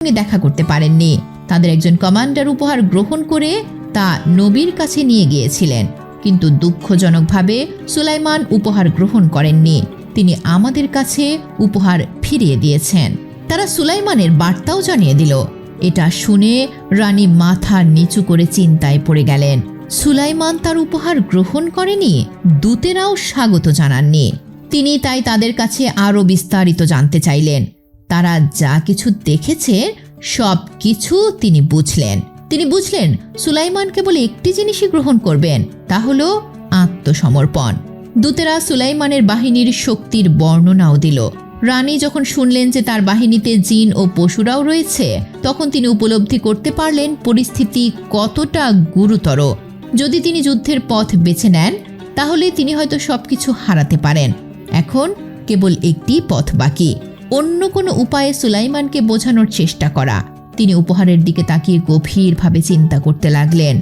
সঙ্গে দেখা করতে পারেননি। তাদের একজন কমান্ডার উপহার গ্রহণ করে তা নবীর কাছে নিয়ে গিয়েছিলেন। কিন্তু দুঃখজনকভাবে সুলাইমান উপহার গ্রহণ করেননি। তিনি আমাদের কাছে উপহার ফিরিয়ে দিয়েছেন। তারা সুলাইমানের বার্তাও জানিয়ে দিল। এটা শুনে রানী মাথা নিচু করে চিন্তায় পড়ে গেলেন। সুলাইমান তার উপহার গ্রহণ করেনি, দূতেরাও স্বাগত জানাননি। তিনি তাই তাদের কাছে আরও বিস্তারিত জানতে চাইলেন। তারা যা কিছু দেখেছে, সব কিছু তিনি বুঝলেন। তিনি বুঝলেন সুলাইমান কেবল একটি জিনিসই গ্রহণ করবেন, তা হলো আত্মসমর্পণ। দূতেরা সুলাইমানের বাহিনীর শক্তির বর্ণনাও দিল। রানী যখন শুনলেন যে তার বাহিনীতে জিন ও পশুরাও রয়েছে, তখন তিনি উপলব্ধি করতে পারলেন পরিস্থিতি কতটা গুরুতর। যদি তিনি যুদ্ধের পথ বেছে নেন, তাহলে তিনি হয়তো সবকিছু হারাতে পারেন। এখন কেবল একটি পথ বাকি। অন্য কোনো উপায়ে সুলাইমানকে বোঝানোর চেষ্টা করা। তিনি উপহারের দিকে তাকিয়ে গভীরভাবে চিন্তা করতে লাগলেন।